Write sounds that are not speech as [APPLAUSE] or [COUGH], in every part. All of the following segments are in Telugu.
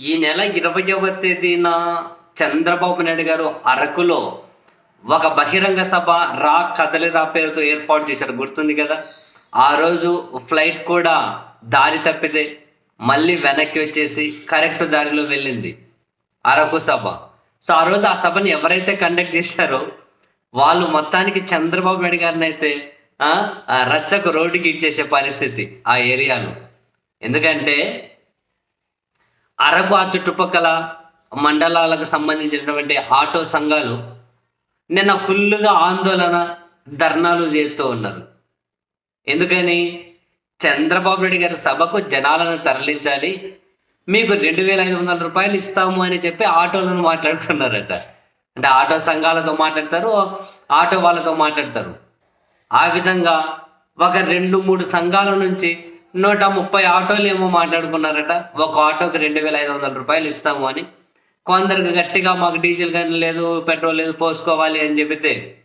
ఈ నెల ఇరవయవ తేదీన చంద్రబాబు నాయుడు గారు అరకులో ఒక బహిరంగ సభ రా కదలి రా పేరుతో ఏర్పాటు చేశారు. గుర్తుంది కదా? ఆ రోజు ఫ్లైట్ కూడా దారి తప్పితే మళ్ళీ వెనక్కి వచ్చేసి కరెక్ట్ దారిలో వెళ్ళింది అరకు సభ. సో ఆ రోజు ఆ సభని ఎవరైతే కండక్ట్ చేశారో వాళ్ళు మొత్తానికి చంద్రబాబు నాయుడు గారిని అయితే రచ్చకు రోడ్డుకి ఇచ్చేసే పరిస్థితి ఆ ఏరియాలో. ఎందుకంటే అరకు ఆ చుట్టుపక్కల మండలాలకు సంబంధించినటువంటి ఆటో సంఘాలు నిన్న ఫుల్గా ఆందోళన ధర్నాలు చేస్తూ ఉన్నారు. ఎందుకని? చంద్రబాబు నాయుడు గారి సభకు జనాలను తరలించాలి మీకు రెండు వేల ఐదు వందల రూపాయలు ఇస్తాము అని చెప్పి ఆటోలను మాట్లాడుకున్నారట. అంటే ఆటో సంఘాలతో మాట్లాడతారు ఆటో వాళ్ళతో మాట్లాడతారు. ఆ విధంగా ఒక రెండు మూడు సంఘాల నుంచి నూట ముప్పై ఆటోలు ఏమో మాట్లాడుకున్నారట. ఒక ఆటోకి రెండు వేల ఐదు వందల రూపాయలు ఇస్తాము అని. కొందరికి గట్టిగా మాకు డీజిల్ కానీ లేదు పెట్రోల్ లేదు పోసుకోవాలి అని చెబితే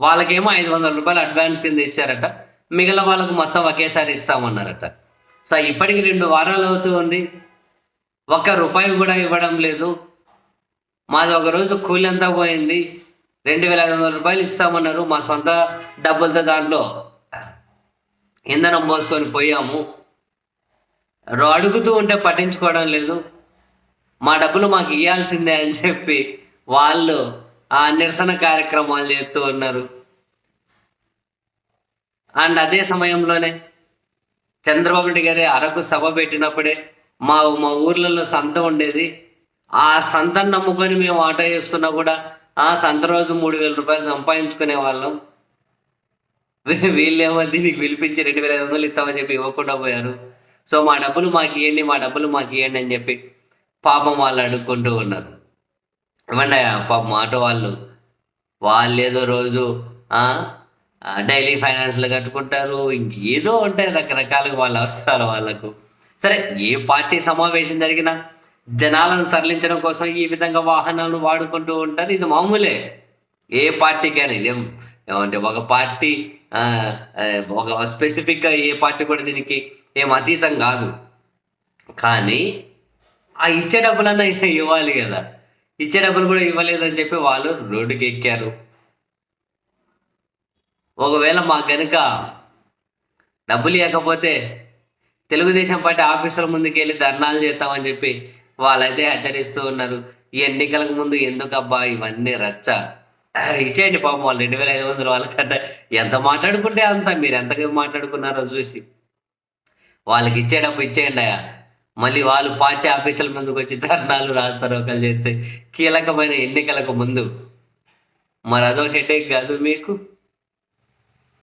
వాళ్ళకేమో ఐదు వందల రూపాయలు అడ్వాన్స్ కింద ఇచ్చారట. మిగిలిన వాళ్ళకు మొత్తం ఒకేసారి ఇస్తామన్నారట. సో ఇప్పటికి రెండు వారాలు అవుతూ ఉంది. ఒక్క రూపాయి కూడా ఇవ్వడం లేదు. మాది ఒక రోజు కూలి అంతా పోయింది. రెండు వేల ఐదు వందల రూపాయలు ఇస్తామన్నారు. మా సొంత డబ్బులతో దాంట్లో ఇంధనం పోసుకొని పోయాము. అడుగుతూ ఉంటే పట్టించుకోవడం లేదు. మా డబ్బులు మాకు ఇవ్వాల్సిందే అని చెప్పి వాళ్ళు ఆ నిరసన కార్యక్రమాలు చేస్తూ ఉన్నారు. అండ్ అదే సమయంలోనే చంద్రబాబు నాయుడు గారి అరకు సభ పెట్టినప్పుడే మా మా ఊర్లలో సంత ఉండేది. ఆ సంతను నమ్ముకొని మేము ఆటో వేసుకున్నా కూడా ఆ సంత రోజు మూడు వేల రూపాయలు సంపాదించుకునే వాళ్ళం. వీళ్ళేమో దీనికి పిలిపించి రెండు వేల ఐదు వందలు ఇస్తామని చెప్పి ఇవ్వకుండా పోయారు. సో మా డబ్బులు మాకు ఇవ్వండి మా డబ్బులు మాకు ఇవ్వండి అని చెప్పి పాపం వాళ్ళు అడుక్కుంటూ ఉన్నారు. ఇవ్వండి పాపం ఆటో వాళ్ళు వాళ్ళు ఏదో రోజు డైలీ ఫైనాన్స్లు కట్టుకుంటారు ఇంకేదో ఉంటాయి రకరకాలుగా వాళ్ళ అవసరాలు వాళ్ళకు. సరే ఏ పార్టీ సమావేశం జరిగినా జనాలను తరలించడం కోసం ఈ విధంగా వాహనాలను వాడుకుంటూ ఉంటారు ఇది మామూలే. ఏ పార్టీకైనా ఇదేం ఏమంటే ఒక పార్టీ ఒక స్పెసిఫిక్గా ఏ పార్టీ కూడా దీనికి ఏం అతీతం కాదు. కానీ ఆ ఇచ్చే డబ్బులన్నా [LAUGHS] ఇవ్వాలి కదా. ఇచ్చే డబ్బులు కూడా ఇవ్వలేదని చెప్పి వాళ్ళు రోడ్డుకి ఎక్కారు ఒకవేళ మాకు కనుక డబ్బులు ఇవ్వకపోతే తెలుగుదేశం పార్టీ ఆఫీసుల ముందుకు వెళ్ళి ధర్నాలు చేస్తామని చెప్పి వాళ్ళైతే హెచ్చరిస్తూ ఉన్నారు. ఈ ఎన్నికలకు ముందు ఎందుకబ్బా ఇవన్నీ రచ్చ? ఇచ్చేయండి పాపం వాళ్ళు రెండు వేల ఐదు వందలు వాళ్ళకంటే. ఎంత మాట్లాడుకుంటే అంత మీరు ఎంతగా మాట్లాడుకున్నారో చూసి. వాళ్ళకి ఇచ్చేటప్పుడు ఇచ్చేయండి అయ్యా. మళ్ళీ వాళ్ళు పార్టీ ఆఫీసుల ముందుకు వచ్చి ధర్నాలు రాస్తారు ఒకరు చేస్తే కీలకమైన ఎన్నికలకు ముందు. మరి అదో హెడేక్ కాదు మీకు.